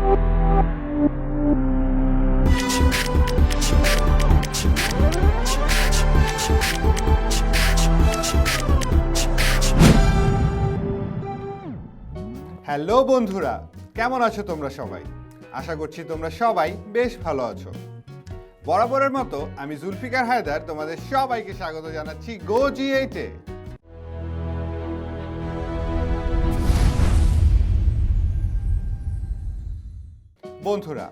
Hello বন্ধুরা, কেমন আছো তোমরা সবাই? আশা করছি তোমরা সবাই বেশ ভালো আছো। বরাবরের মতো আমি জুলফিকার হায়দার তোমাদের সবাইকে স্বাগত জানাচ্ছি গো জি এইটে বন্ধুরা,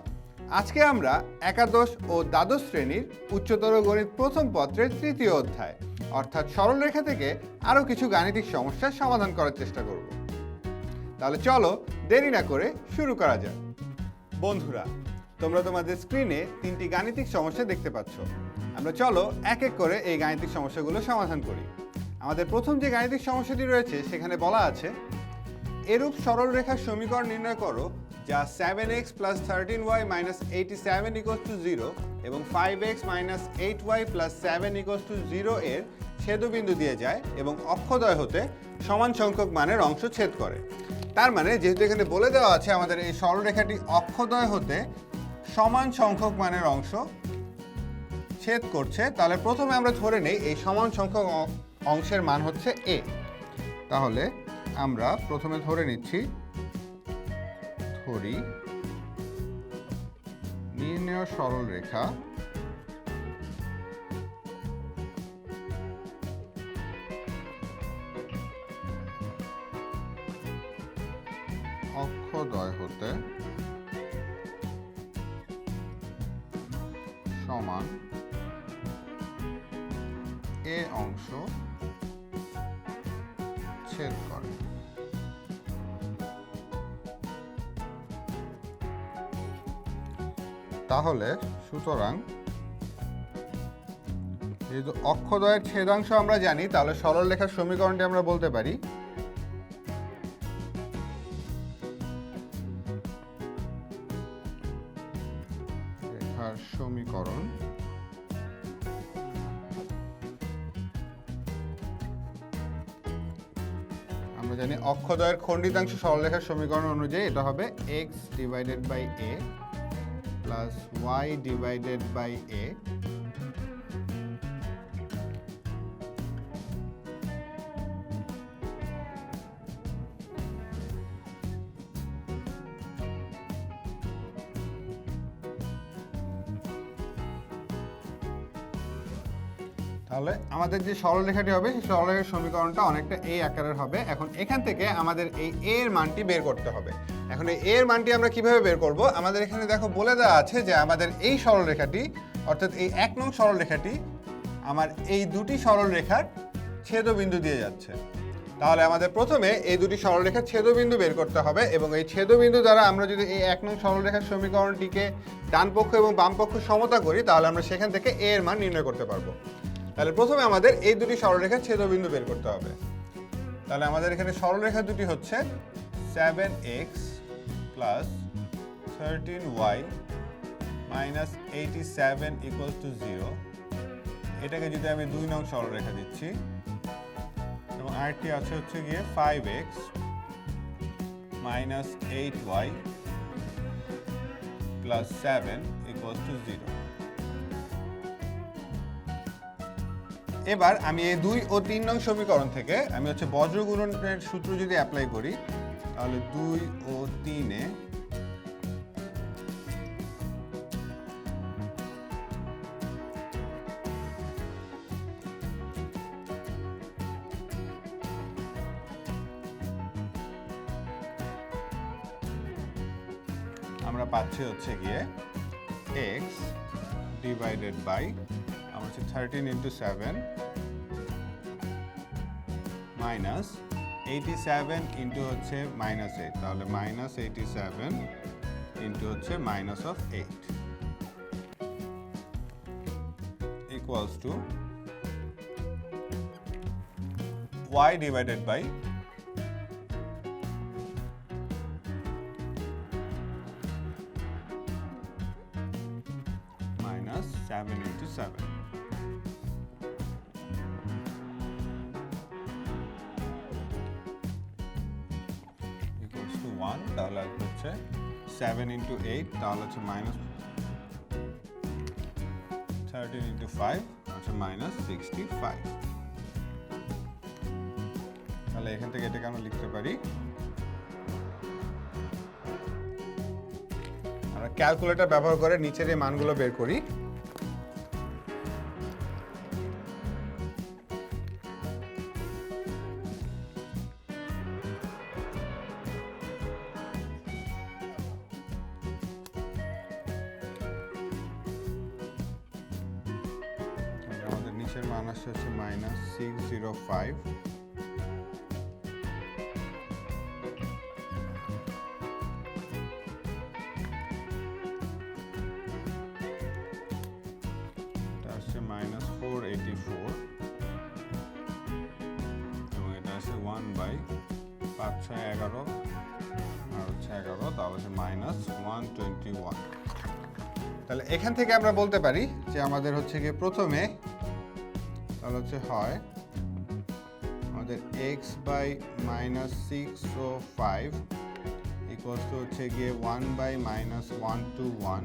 আজকে আমরা একাদশ ও দ্বাদশ শ্রেণির উচ্চতর গণিত প্রথম পত্রের তৃতীয় অধ্যায়, অর্থাৎ সরলরেখা থেকে আরও কিছু গাণিতিক সমস্যার সমাধান করার চেষ্টা করব। তাহলে চলো দেরি না করে শুরু করা যাক। বন্ধুরা, তোমরা তোমাদের স্ক্রিনে তিনটি গাণিতিক সমস্যা দেখতে পাচ্ছ। আমরা চলো এক এক করে এই গাণিতিক সমস্যাগুলো সমাধান করি। আমাদের প্রথম যে গাণিতিক সমস্যাটি রয়েছে, সেখানে বলা আছে, এরূপ সরল রেখার সমীকরণ নির্ণয় করো যা seven x plus thirteen y minus eighty seven equals to zero এবং five x minus eight y plus seven equals to zero এর ছেদবিন্দু দিয়ে যায় এবং অক্ষদয় হতে সমান সংখ্যক মানের অংশ ছেদ করে। তার মানে যেহেতু এখানে বলে দেওয়া আছে আমাদের এই সরলরেখাটি অক্ষদয় হতে সমান সংখ্যক মানের অংশ ছেদ করছে, তাহলে প্রথমে আমরা ধরে নেই এই সমান সংখ্যক অংশের মান হচ্ছে এ তাহলে আমরা প্রথমে ধরে নিচ্ছি ধরি নির্ণয় সরল রেখা। অক্ষদয় হতে সমান এ অংশ তাহলে সুতরাং যেহেতু অক্ষদয়ের ছেদাংশ আমরা জানি, তাহলে সরল রেখার সমীকরণটি আমরা বলতে পারি। রেখার সমীকরণ। আমরা জানি অক্ষদয়ের খণ্ডিতাংশ সরলরেখার সমীকরণ অনুযায়ী এটা হবে x divided by a plus y divided by a তাহলে আমাদের যে সরলরেখাটি হবে, সেই সরলরেখার সমীকরণটা অনেকটা এই আকারের হবে। এখন এখান থেকে আমাদের এই এর মানটি বের করতে হবে। এখন এর মানটি আমরা কীভাবে বের করব? আমাদের এখানে দেখো বলে দেওয়া আছে যে আমাদের এই সরলরেখাটি, অর্থাৎ এই এক নং সরলরেখাটি আমার এই দুটি সরলরেখার ছেদবিন্দু দিয়ে যাচ্ছে। তাহলে আমাদের প্রথমে এই দুটি সরলরেখার ছেদবিন্দু বের করতে হবে এবং এই ছেদবিন্দু দ্বারা আমরা যদি এই এক নং সরলরেখার সমীকরণটিকে ডান পক্ষ এবং বাম পক্ষ সমতা করি, তাহলে আমরা সেখান থেকে এ এর মান নির্ণয় করতে পারব। তাহলে প্রথমে আমাদের এই দুটি সরলরেখার ছেদবিন্দু বের করতে হবে। তাহলে আমাদের এখানে সরলরেখা দুটি হচ্ছে seven x y minus eighty seven equal to zero এটাকে যদি আমি দুই নং সরলরেখা দিচ্ছি, এবং আরেকটি আছে হচ্ছে গিয়ে five x minus eight y plus seven equal to zero এবার আমি এই দুই ও তিন নং সমীকরণ থেকে আমি হচ্ছে বজ্র গুণনের সূত্র যদি অ্যাপ্লাই করি তাহলে দুই ও তিনে আমরা পাচ্ছি হচ্ছে গিয়ে এক্স ডিভাইডেড বাই আমার হচ্ছে thirteen into seven minus eighty seven into হচ্ছে মাইনাস এইট তাহলে মাইনাস এইটি সেভেন ইন্টু হচ্ছে minus of eight equals to y divided by 1 তাহলে আসবে হচ্ছে সেভেন ইন্টু এইট তাহলে হচ্ছে মাইনাস থার্টিন ইন্টু ফাইভ হচ্ছে মাইনাস সিক্সটি ফাইভ তাহলে এখান থেকে এটাকে আমরা লিখতে পারি। আমরা ক্যালকুলেটর ব্যবহার করে নিচের এই মানগুলো বের করি। মাইনাস ফোর এইটি ফোর এবং এটা আছে ওয়ান বাই পাঁচ ছয় এগারো। আর হচ্ছে এগারো, তাহলে হচ্ছে মাইনাস ওয়ান টোয়েন্টি ওয়ান তাহলে এখান থেকে আমরা বলতে পারি যে আমাদের হচ্ছে গিয়ে প্রথমে তাহলে হচ্ছে হয় আমাদের এক্স বাই মাইনাস সিক্স ও ফাইভ ইকুয়ালস টু হচ্ছে গিয়ে one by minus one two one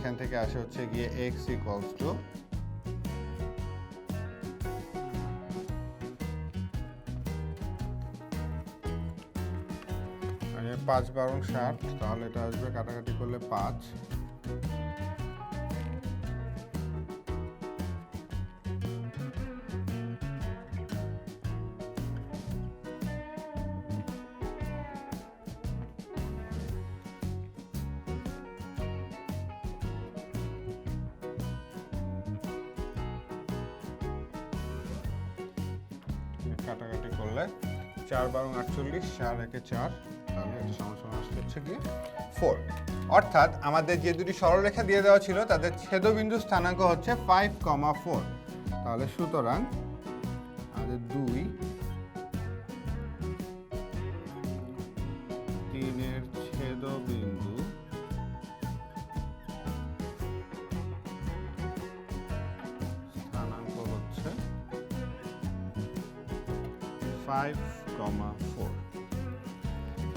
যেখান থেকে আসে হচ্ছে গিয়ে এক্স ইকুয়ালস টু পাঁচ বারো ষাট, তাহলে এটা আসবে কাটাকাটি করলে পাঁচ। কাটাকাটি করলে চার বারো আটচল্লিশ, চার একে চার, তাহলে আসতে হচ্ছে কি ফোর অর্থাৎ আমাদের যে দুটি সরলরেখা দিয়ে দেওয়া ছিল, তাদের ছেদবিন্দু স্থানাঙ্ক হচ্ছে ফাইভ কমা ফোর তাহলে সুতরাং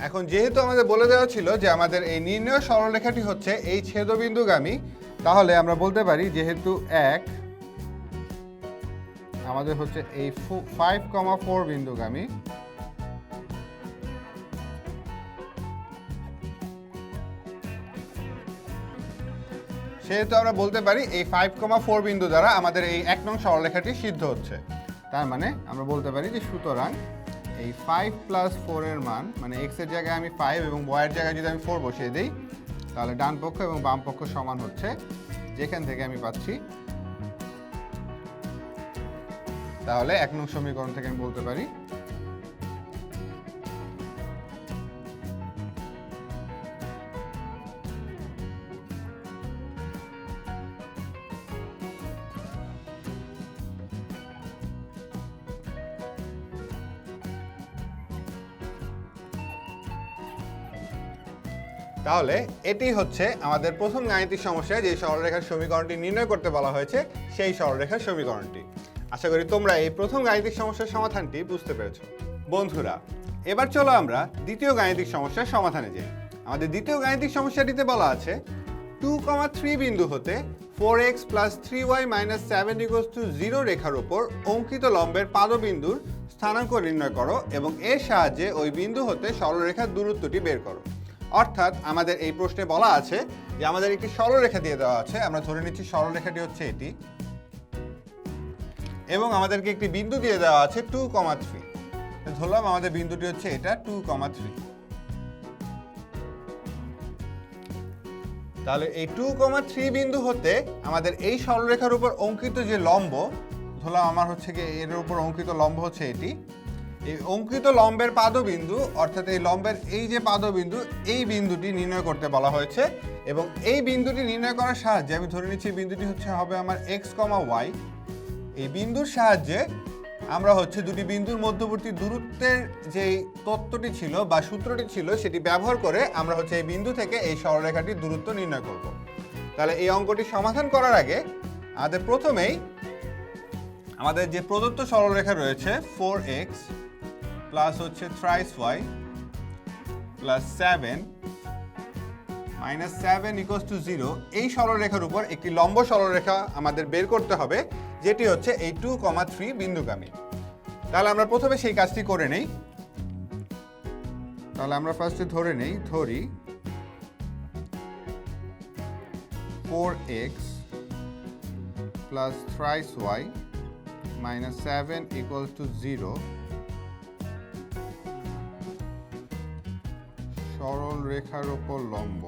এখন যেহেতু আমাদের বলে দেওয়া ছিল যে আমাদের এই নির্ণয় সরলরেখাটি হচ্ছে এই ছেদবিন্দুগামী, তাহলে আমরা বলতে পারি যেহেতু এক, আমাদের হচ্ছে এই ফাইভ কমা ফোর বিন্দুগামী, সেহেতু আমরা বলতে পারি এই ফাইভ কমা ফোর বিন্দু দ্বারা আমাদের এই এক নং সরলরেখাটি সিদ্ধ হচ্ছে। তার মানে আমরা বলতে পারি যে সুতরাং এই ফাইভ প্লাস ফোরের মান মানে এক্সের জায়গায় আমি ফাইভ এবং বয়ের জায়গায় যদি আমি ফোর বসিয়ে দিই, তাহলে ডান পক্ষ এবং বাম পক্ষ সমান হচ্ছে, যেখান থেকে আমি পাচ্ছি। তাহলে এক নং সমীকরণ থেকে আমি বলতে পারি তাহলে এটি হচ্ছে আমাদের প্রথম গাণিতিক সমস্যায় যে সরলরেখার সমীকরণটি নির্ণয় করতে বলা হয়েছে, সেই সরলরেখার সমীকরণটি। আশা করি তোমরা এই প্রথম গাণিতিক সমস্যার সমাধানটি বুঝতে পেরেছ। বন্ধুরা, এবার চলো আমরা দ্বিতীয় গাণিতিক সমস্যার সমাধানে যাই। আমাদের দ্বিতীয় গাণিতিক সমস্যাটিতে বলা আছে টু কমা থ্রি বিন্দু হতে four x plus three y minus seven equals to zero রেখার ওপর অঙ্কিত লম্বের পাদবিন্দুর স্থানাঙ্ক নির্ণয় করো এবং এর সাহায্যে ওই বিন্দু হতে সরলরেখার দূরত্বটি বের করো। অর্থাৎ আমাদের এই প্রশ্নে বলা আছে যে আমাদের একটি সরলরেখা দিয়ে দেওয়া আছে। আমরা ধরে নিচ্ছি সরলরেখাটি হচ্ছে এটি। এবং আমাদেরকে একটি বিন্দু দিয়ে দেওয়া আছে টু কমা থ্রি ধরলাম আমাদের বিন্দুটি হচ্ছে এটা টু কমা থ্রি তাহলে এই টু কমা থ্রি বিন্দু হতে আমাদের এই সরলরেখার উপর অঙ্কিত যে লম্ব, ধরলাম আমার হচ্ছে কি এর উপর অঙ্কিত লম্ব হচ্ছে এটি। এই অঙ্কিত লম্বের পাদবিন্দু, অর্থাৎ এই লম্বের এই যে পাদবিন্দু, এই বিন্দুটি নির্ণয় করতে বলা হয়েছে এবং এই বিন্দুটি নির্ণয় করার সাহায্যে, আমি ধরে নিচ্ছি বিন্দুটি হচ্ছে, হবে আমার এক্স কমা ওয়াই এই বিন্দুর সাহায্যে আমরা হচ্ছে দুটি বিন্দুর মধ্যবর্তী দূরত্বের যে তত্ত্বটি ছিল বা সূত্রটি ছিল, সেটি ব্যবহার করে আমরা হচ্ছে এই বিন্দু থেকে এই সরলরেখাটির দূরত্ব নির্ণয় করব। তাহলে এই অঙ্কটি সমাধান করার আগে আমাদের প্রথমেই আমাদের যে প্রদত্ত সরলরেখা রয়েছে ফোর এক্স প্লাস হচ্ছে thrice y plus seven minus seven equals to zero এই সরলরেখার উপর একটি লম্ব সরলরেখা আমাদের বের করতে হবে, যেটি হচ্ছে এই টু কমা থ্রি বিন্দুগামী। তাহলে আমরা প্রথমে সেই কাজটি করে নেই। তাহলে আমরা ফার্স্টে ধরে নেই, ধরি four x plus thrice y minus seven equal to zero সরল রেখার ওপর লম্ব।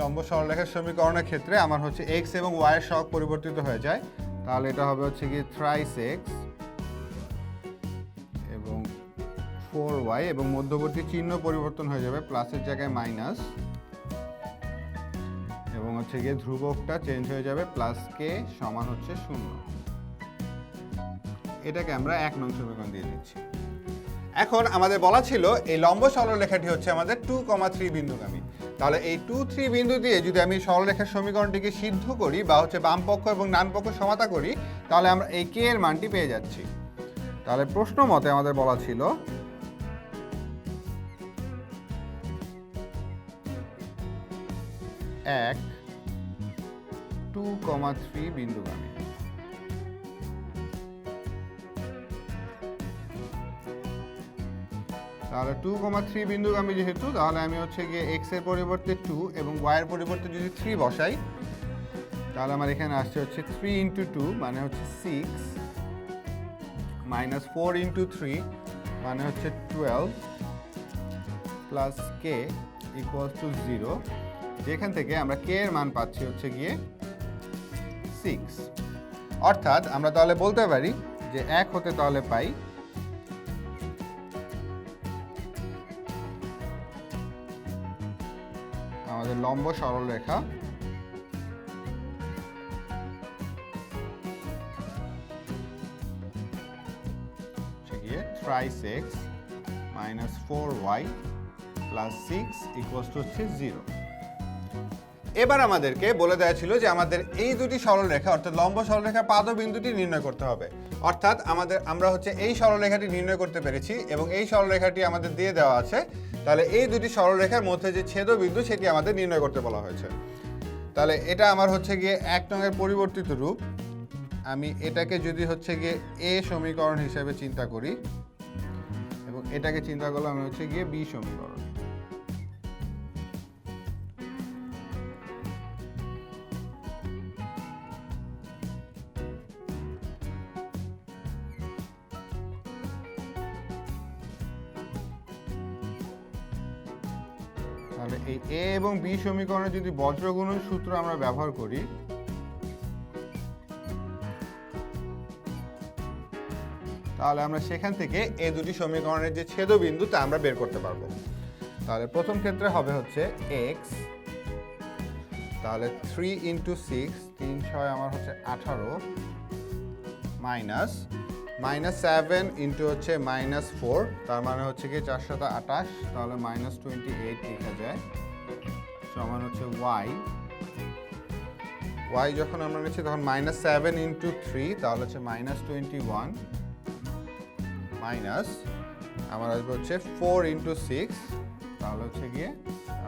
লম্ব সরলরেখার সমীকরণের ক্ষেত্রে আমার হচ্ছে এক্স এবং ওয়াই এর সহগ পরিবর্তিত হয়ে যায়। তাহলে এটা হবে হচ্ছে কি থ্রাইস এক্স ফোর ওয়াই এবং মধ্যবর্তী চিহ্ন পরিবর্তন হয়ে যাবে প্লাসের জায়গায় মাইনাস এবং হচ্ছে গিয়ে ধ্রুবকটা চেঞ্জ হয়ে যাবে প্লাস কে সমান হচ্ছে শূন্য। এটাকে আমরা এক নং সমীকরণ দিয়ে দিচ্ছি। এখন আমাদের বলা ছিল এই লম্ব সরলরেখাটি হচ্ছে আমাদের টু কমা থ্রি বিন্দুগামী। তাহলে এই টু থ্রি বিন্দু দিয়ে যদি আমি সরলরেখার সমীকরণটিকে সিদ্ধ করি বা হচ্ছে বাম পক্ষ এবং ডান পক্ষ সমাতা করি, তাহলে আমরা এই কে এর মানটি পেয়ে যাচ্ছি। তাহলে প্রশ্ন মতে আমাদের বলা ছিল এক, টু কমা থ্রি বিন্দুগামী তাহলে টু কমা থ্রি বিন্দুগামী যেহেতু, তাহলে আমি হচ্ছে গিয়ে এক্সের পরিবর্তে টু এবং ওয়াই এর পরিবর্তে যদি থ্রি বসাই, তাহলে আমার এখানে আসছে হচ্ছে থ্রি ইন্টু টু মানে হচ্ছে six minus four into three মানে হচ্ছে twelve plus k equals to zero যেখান থেকে আমরা কে এর মান পাচ্ছি হচ্ছে গিয়ে সিক্স অর্থাৎ আমরা তাহলে বলতে পারি যে এক হতে তাহলে পাই আমাদের লম্ব সরল রেখা x minus four y plus six equals to হচ্ছে জিরো এবার আমাদেরকে বলে দেওয়া ছিল যে আমাদের এই দুটি সরলরেখা, অর্থাৎ লম্ব সরলরেখার পাদবিন্দুটি নির্ণয় করতে হবে। অর্থাৎ আমাদের, আমরা হচ্ছে এই সরলরেখাটি নির্ণয় করতে পেরেছি এবং এই সরলরেখাটি আমাদের দিয়ে দেওয়া আছে। তাহলে এই দুটি সরলরেখার মধ্যে যে ছেদবিন্দু, সেটি আমাদের নির্ণয় করতে বলা হয়েছে। তাহলে এটা আমার হচ্ছে গিয়ে এক নঙের পরিবর্তিত রূপ। আমি এটাকে যদি হচ্ছে গিয়ে এ সমীকরণ হিসেবে চিন্তা করি, এবং এটাকে চিন্তা করলে আমি হচ্ছে গিয়ে বি সমীকরণ। তাহলে এই এ এবং বি সমীকরণে যদি বজ্রগুণন সূত্র আমরা ব্যবহার করি, তাহলে আমরা সেখান থেকে এ দুটি সমীকরণের যে ছেদবিন্দু তা আমরা বের করতে পারব। তাহলে প্রথম ক্ষেত্রে হবে হচ্ছে এক্স তাহলে থ্রি ইন্টু সিক্স তিন ছয় আমার হচ্ছে আঠারো মাইনাস মাইনাস সেভেন ইন্টু হচ্ছে মাইনাস ফোর, তার মানে হচ্ছে কি চার সাথে আঠাশ, তাহলে মাইনাস টোয়েন্টি এইট লেখা যায়। সমান হচ্ছে ওয়াই। ওয়াই যখন আমরা নিচ্ছি, তখন মাইনাস সেভেন ইন্টু থ্রি, তাহলে হচ্ছে মাইনাস টোয়েন্টি ওয়ান। মাইনাস, আমার আসবে হচ্ছে ফোর ইন্টু সিক্স, তাহলে হচ্ছে গিয়ে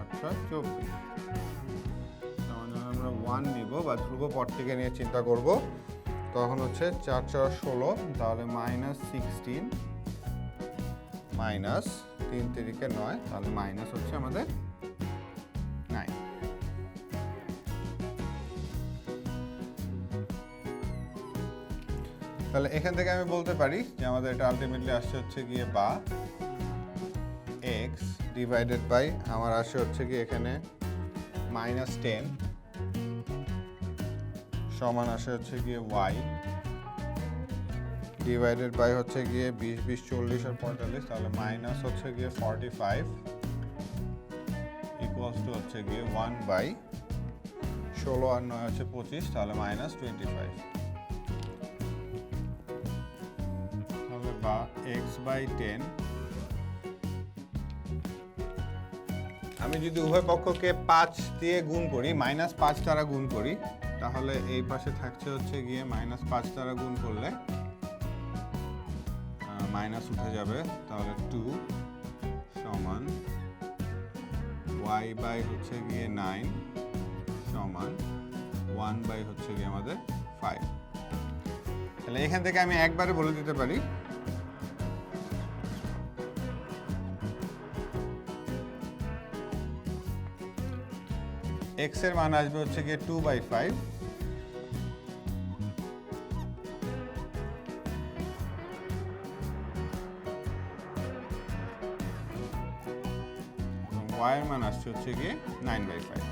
আটশো চব্বিশ। তখন আমরা ওয়ান নিব, বা ধ্রুব পট থেকে নিয়ে চিন্তা করব। তখন হচ্ছে চার চার ষোলো, তাহলে মাইনাস সিক্সটিন মাইনাস তিন তিরিকে নয়, তাহলে মাইনাস হচ্ছে আমাদের নাইন তাহলে এখান থেকে আমি বলতে পারি যে আমাদের এটা আলটিমেটলি আসছে হচ্ছে গিয়ে বা এক্স ডিভাইডেড বাই আমার আসে হচ্ছে গিয়ে এখানে মাইনাস টেন সমান আসে হচ্ছে গিয়ে ওয়াই ডিভাইডেড বাই হচ্ছে গিয়ে বিশ বিশ, চল্লিশ আর পঁয়তাল্লিশ, তাহলে মাইনাস হচ্ছে গিয়ে ফর্টি ফাইভ ইকুয়ালস টু হচ্ছে গিয়ে ওয়ান বাই ষোলো আর নয় হচ্ছে পঁচিশ, তাহলে মাইনাস টোয়েন্টি ফাইভ তাহলে বা এক্স বাই টেন আমি যদি উভয় পক্ষকে পাঁচ দিয়ে গুণ করি মাইনাস পাঁচ দ্বারা গুণ করি তাহলে এই পাশে থাকছে হচ্ছে গিয়ে মাইনাস পাঁচ দ্বারা গুণ করলে মাইনাস উঠে যাবে, তাহলে টু সমান ওয়াই বাই হচ্ছে গিয়ে নাইন সমান ওয়ান বাই হচ্ছে গিয়ে আমাদের ফাইভ তাহলে এখান থেকে আমি একবারে বলে দিতে পারি এক্সের মান আসবে হচ্ছে গিয়ে টু বাই ফাইভ ওয়াই এর মান আসছে হচ্ছে গিয়ে নাইন বাই ফাইভ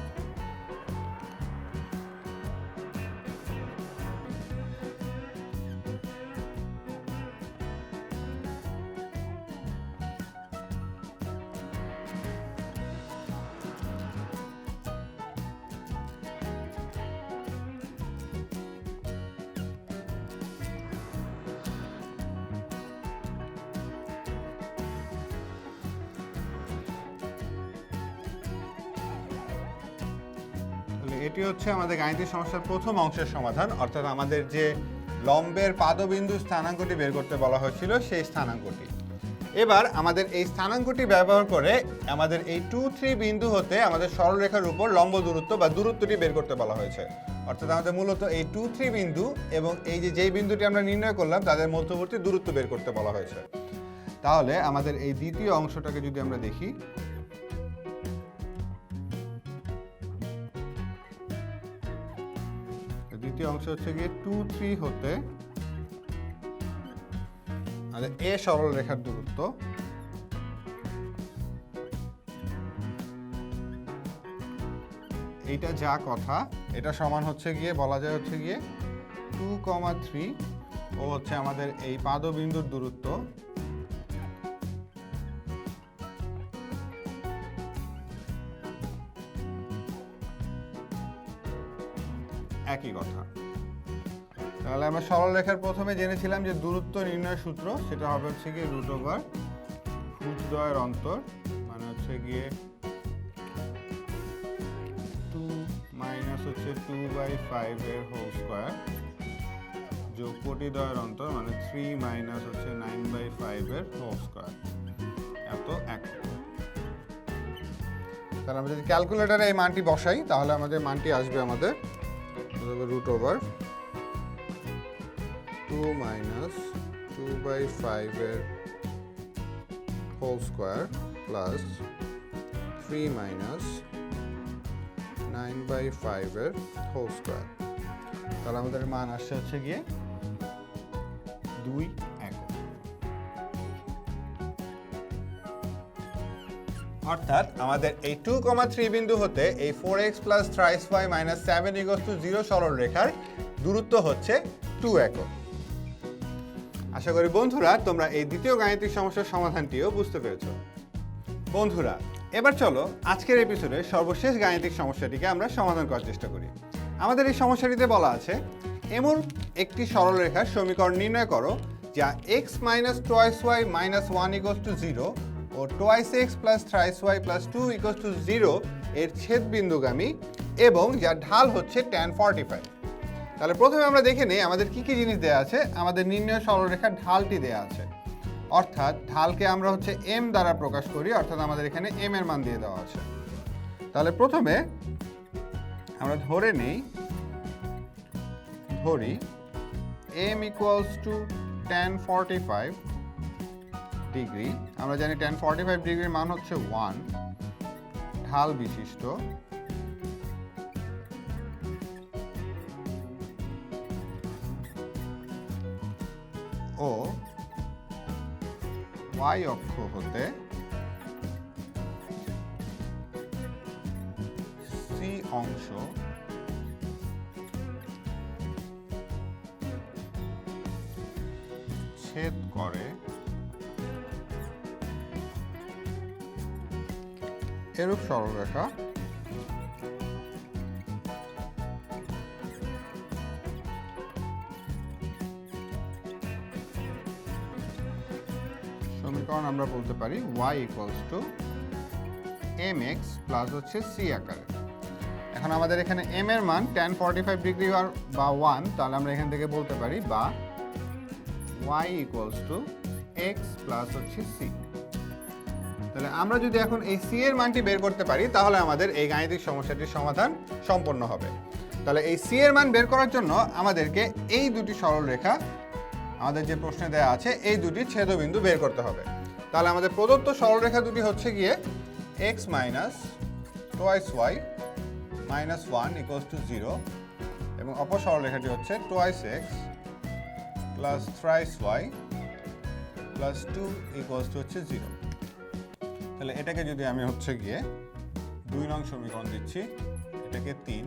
হচ্ছে আমাদের গাণিতিক সমস্যার প্রথম অংশের সমাধান। অর্থাৎ আমাদের যে লম্বের পাদবিন্দু স্থানাঙ্কটি বের করতে বলা হয়েছিল, সেই স্থানাঙ্কটি। এবার আমাদের এই স্থানাঙ্কটি ব্যবহার করে আমাদের এই টু থ্রি বিন্দু হতে আমাদের সরলরেখার উপর লম্ব দূরত্ব বা দূরত্বটি বের করতে বলা হয়েছে। অর্থাৎ আমাদের মূলত এই টু থ্রি বিন্দু এবং এই যে যেই বিন্দুটি আমরা নির্ণয় করলাম, তাদের মধ্যবর্তী দূরত্ব বের করতে বলা হয়েছে। তাহলে আমাদের এই দ্বিতীয় অংশটাকে যদি আমরা দেখি দ্বিতীয় অংশ হচ্ছে গিয়ে টু থ্রি হতে আমাদের এ সরল রেখার দূরত্ব। এইটা যা কথা, এটা সমান হচ্ছে গিয়ে, বলা যায় হচ্ছে গিয়ে টু কমা থ্রি ও হচ্ছে আমাদের এই পাদবিন্দুর দূরত্ব। একই কথা। আমরা সরল রেখার প্রথমে জেনেছিলাম যে দূরত্ব নির্ণয় সূত্র, সেটা হবে হচ্ছে গিয়ে রুট ওভার ভুজদ্বয়ের অন্তর মানে হচ্ছে গিয়ে টু মাইনাস হচ্ছে টু বাই ফাইভের হোল স্কোয়ার যোগ কোটিদ্বয়ের অন্তর মানে থ্রি মাইনাস হচ্ছে নাইন বাই ফাইভের হোল স্কোয়ার এত এক। তাহলে আমরা যদি ক্যালকুলেটারে এই মানটি বসাই, তাহলে আমাদের মানটি আসবে আমাদের root over two minus two by ফাইভের whole square plus three minus nine by ফাইভের হোল স্কোয়ার তাহলে আমাদের মান আসছে হচ্ছে গিয়ে দুই একক অর্থাৎ আমাদের এই টু কমা থ্রি বিন্দু হতে এই four x plus thrice y minus seven equals to zero সরল রেখার দূরত্ব হচ্ছে টু একক আশা করি বন্ধুরা, তোমরা এই দ্বিতীয় গাণিতিক সমস্যার সমাধানটিও বুঝতে পেরেছ। বন্ধুরা, এবার চলো আজকের এপিসোডের সর্বশেষ গাণিতিক সমস্যাটিকে আমরা সমাধান করার চেষ্টা করি। আমাদের এই সমস্যাটিতে বলা আছে, এমন একটি সরলরেখার সমীকরণ নির্ণয় করো, যা x minus twice y minus one equals to zero O twice x plus thrice y plus two equals to zero এর ছেদ বিন্দুগামী এবং যার ঢাল হচ্ছে ট্যান ফর্টি ফাইভ তাহলে প্রথমে আমরা দেখে নিই আমাদের কি কি জিনিস দেওয়া আছে, আমাদের নির্ণয় সরলরেখার ঢালটি দেওয়া আছে। অর্থাৎ ঢালকে আমরা হচ্ছে এম দ্বারা প্রকাশ করি, অর্থাৎ আমাদের এখানে এম এর মান দিয়ে দেওয়া আছে। তাহলে প্রথমে আমরা ধরে নেই, ধরি m equals to tan forty five degree আমরা জানি টেন ফর্টি ফাইভ ডিগ্রির মান হচ্ছে ওয়ান ঢাল বিশিষ্ট। ওয়াই অক্ষ হতে সি অংশ ছেদ করে। এরূপ সরলরেখা সমীকরণ আমরা বলতে পারি y equals to m x plus হচ্ছে সি আকারে। এখন আমাদের এখানে এম এর মান টেন ফর্টি ফাইভ ডিগ্রি বা ওয়ান তাহলে আমরা এখান থেকে বলতে পারি বা y equals to x plus হচ্ছে সি তাহলে আমরা যদি এখন এই সি এর মানটি বের করতে পারি, তাহলে আমাদের এই গাণিতিক সমস্যাটির সমাধান সম্পন্ন হবে। তাহলে এই সি এর মান বের করার জন্য আমাদেরকে এই দুটি সরলরেখা আমাদের যে প্রশ্নে দেওয়া আছে, এই দুটি ছেদবিন্দু বের করতে হবে। তাহলে আমাদের প্রদত্ত সরলরেখা দুটি হচ্ছে গিয়ে x minus twice y minus one equals to zero এবং অপর সরলরেখাটি হচ্ছে twice x plus thrice y plus two equals to হচ্ছে জিরো তাহলে এটাকে যদি আমি হচ্ছে গিয়ে দুই নং সমীকরণ দিচ্ছি, এটাকে তিন,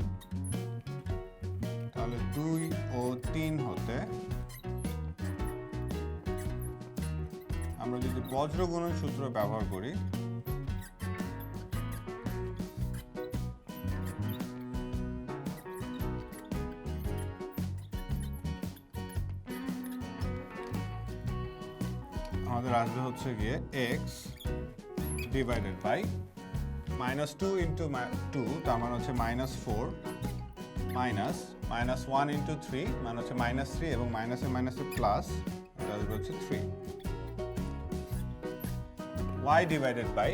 তাহলে দুই ও তিন হতে আমরা যদি বজ্র গুণন সূত্র ব্যবহার করি, আমাদের আসবে হচ্ছে গিয়ে x divided by minus two into two তার মানে হচ্ছে minus four minus minus one into three মানে হচ্ছে মাইনাস থ্রি এবং মাইনাসে মাইনাসে প্লাস আসবে হচ্ছে three y divided by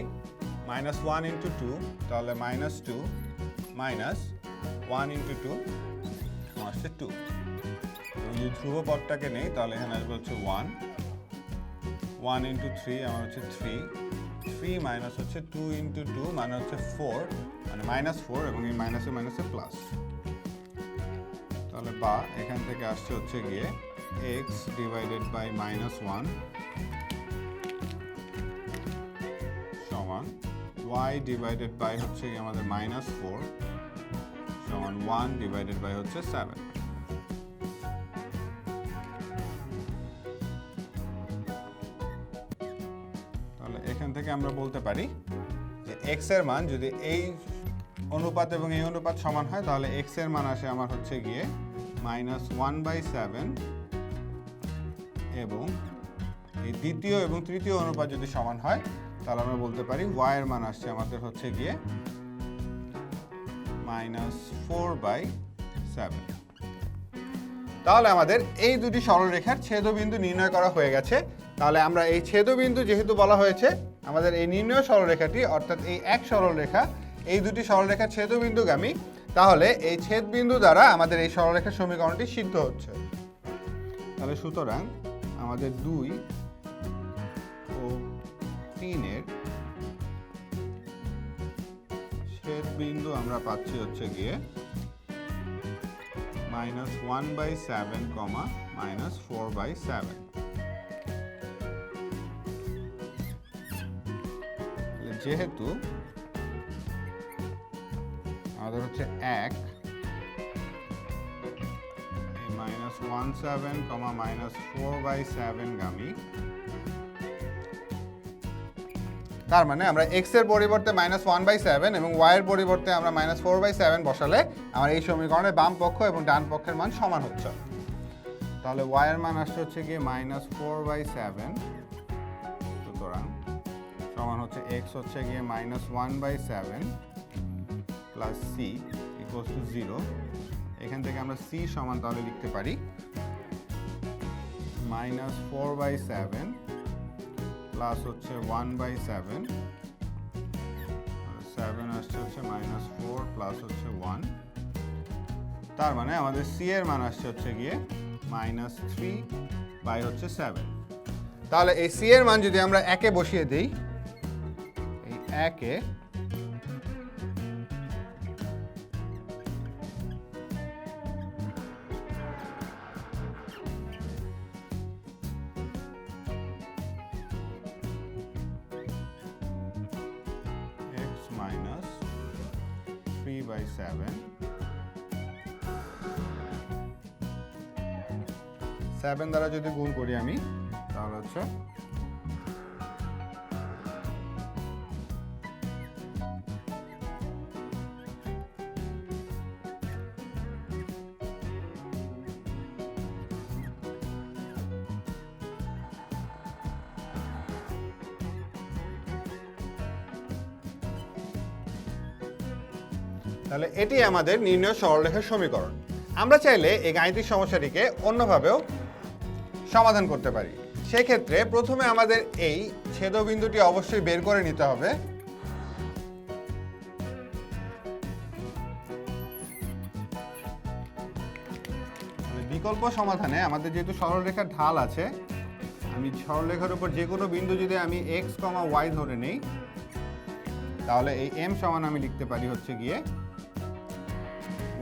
minus one into two তাহলে minus two minus one into two আসছে টু যদি ধ্রুব পদটাকে নেই, তাহলে এখানে আসবে হচ্ছে ওয়ান ওয়ান ইন্টু থ্রি আমার হচ্ছে থ্রি থ্রি মাইনাস হচ্ছে টু ইন্টু টু মানে হচ্ছে ফোর মানে মাইনাস ফোর এবং এই মাইনাসে মাইনাসে প্লাস তাহলে বা এখান থেকে আসছে হচ্ছে গিয়ে x divided by minus one y divided by হচ্ছে আমাদের মাইনাস ফোর সমান ওয়ান ডিভাইডেড বাই হচ্ছে সেভেন তাহলে এখান থেকে আমরা বলতে পারি যে এক্সের মান যদি এই অনুপাত এবং এই অনুপাত সমান হয়, তাহলে এক্সের মান আসে আমার হচ্ছে গিয়ে মাইনাস ওয়ান বাই সেভেন এবং এই দ্বিতীয় এবং তৃতীয় অনুপাত যদি সমান হয় তাহলে আমরা বলতে পারি ওয়াই এর মান আসছে আমাদের হচ্ছে গিয়ে মাইনাস ফোর বাই সেভেন তাহলে আমাদের এই দুটি সরলরেখার ছেদবিন্দু নির্ণয় করা হয়ে গেছে। তাহলে আমরা এই ছেদবিন্দু যেহেতু বলা হয়েছে, আমাদের এই নির্ণয় সরলরেখাটি অর্থাৎ এই এক সরলরেখা, এই দুটি সরলরেখার ছেদবিন্দুগামী, তাহলে এই ছেদবিন্দু দ্বারা আমাদের এই সরলরেখার সমীকরণটি সিদ্ধ হচ্ছে। তাহলে সুতরাং আমাদের দুই ও তিনের ছেদবিন্দু আমরা পাচ্ছি হচ্ছে গিয়ে minus one by seven comma minus four by seven যেহেতু আমাদের হচ্ছে এক minus one seven comma minus four by seven গামী তার মানে আমরা এক্সের পরিবর্তে মাইনাস ওয়ান বাই সেভেন এবং ওয়াই এর পরিবর্তে আমরা মাইনাস ফোর বাই সেভেন বসালে আমার এই সমীকরণে বাম পক্ষ এবং ডান পক্ষের মান সমান হচ্ছে। তাহলে ওয়াই এর মান আসছে হচ্ছে গিয়ে মাইনাস ফোর বাই সেভেন সুতরাং সমান হচ্ছে এক্স হচ্ছে গিয়ে minus one by seven plus c equals to zero এখান থেকে আমরা সি সমান তাহলে লিখতে পারি minus four by seven plus হচ্ছে ওয়ান বাই সেভেন সেভেন আসছে হচ্ছে মাইনাস ফোর প্লাস হচ্ছে ওয়ান তার মানে আমাদের সি এর মান আসছে হচ্ছে গিয়ে মাইনাস থ্রি বাই হচ্ছে সেভেন তাহলে এই সি এর মান যদি আমরা একে বসিয়ে দিই, এই একে 7 দ্বারা যদি গুণ করি আমি, তাহলে হচ্ছে তাহলে এটি আমাদের নির্ণয় সরলরেখার সমীকরণ। আমরা চাইলে এই গাণিতিক সমস্যাটিকে অন্যভাবেও সমাধান করতে পারি। সেক্ষেত্রে প্রথমে আমাদের এই ছেদবিন্দুটি অবশ্যই বের করে নিতে হবে। বিকল্প সমাধানে আমাদের যেহেতু সরলরেখার ঢাল আছে, আমি সরলরেখার উপর যে কোনো বিন্দু যদি আমি এক্স কমা ওয়াই ধরে নেই, তাহলে এই এম সমান আমি লিখতে পারি হচ্ছে গিয়ে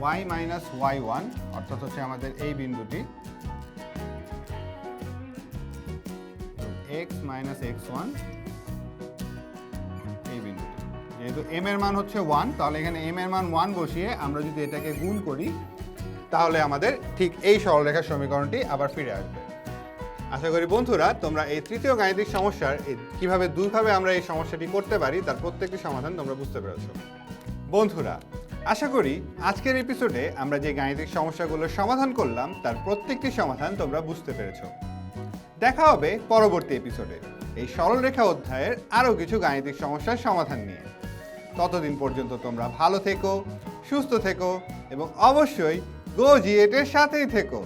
ওয়াই মাইনাস ওয়াই ওয়ান অর্থাৎ হচ্ছে আমাদের এই বিন্দুটি। এক্স মাইনাস এক্স ওয়ান এই বিন্দুটি। যেহেতু এম এর মান হচ্ছে ওয়ান তাহলে এখানে এম এর মান ওয়ান বসিয়ে আমরা যদি এটাকে গুণ করি, তাহলে আমাদের ঠিক এই সরলরেখার সমীকরণটি আবার ফিরে আসবে। আশা করি বন্ধুরা, তোমরা এই তৃতীয় গাণিতিক সমস্যার কীভাবে দুইভাবে আমরা এই সমস্যাটি করতে পারি, তার প্রত্যেকটি সমাধান তোমরা বুঝতে পেরেছ। বন্ধুরা, আশা করি আজকের এপিসোডে আমরা যে গাণিতিক সমস্যাগুলোর সমাধান করলাম, তার প্রত্যেকটি সমাধান তোমরা বুঝতে পেরেছ। দেখা হবে পরবর্তী এপিসোডে এই সরলরেখা অধ্যায়ের আরও কিছু গাণিতিক সমস্যার সমাধান নিয়ে। ততদিন পর্যন্ত তোমরা ভালো থেকো, সুস্থ থেকো এবং অবশ্যই গো জিএটের সাথেই থেকো।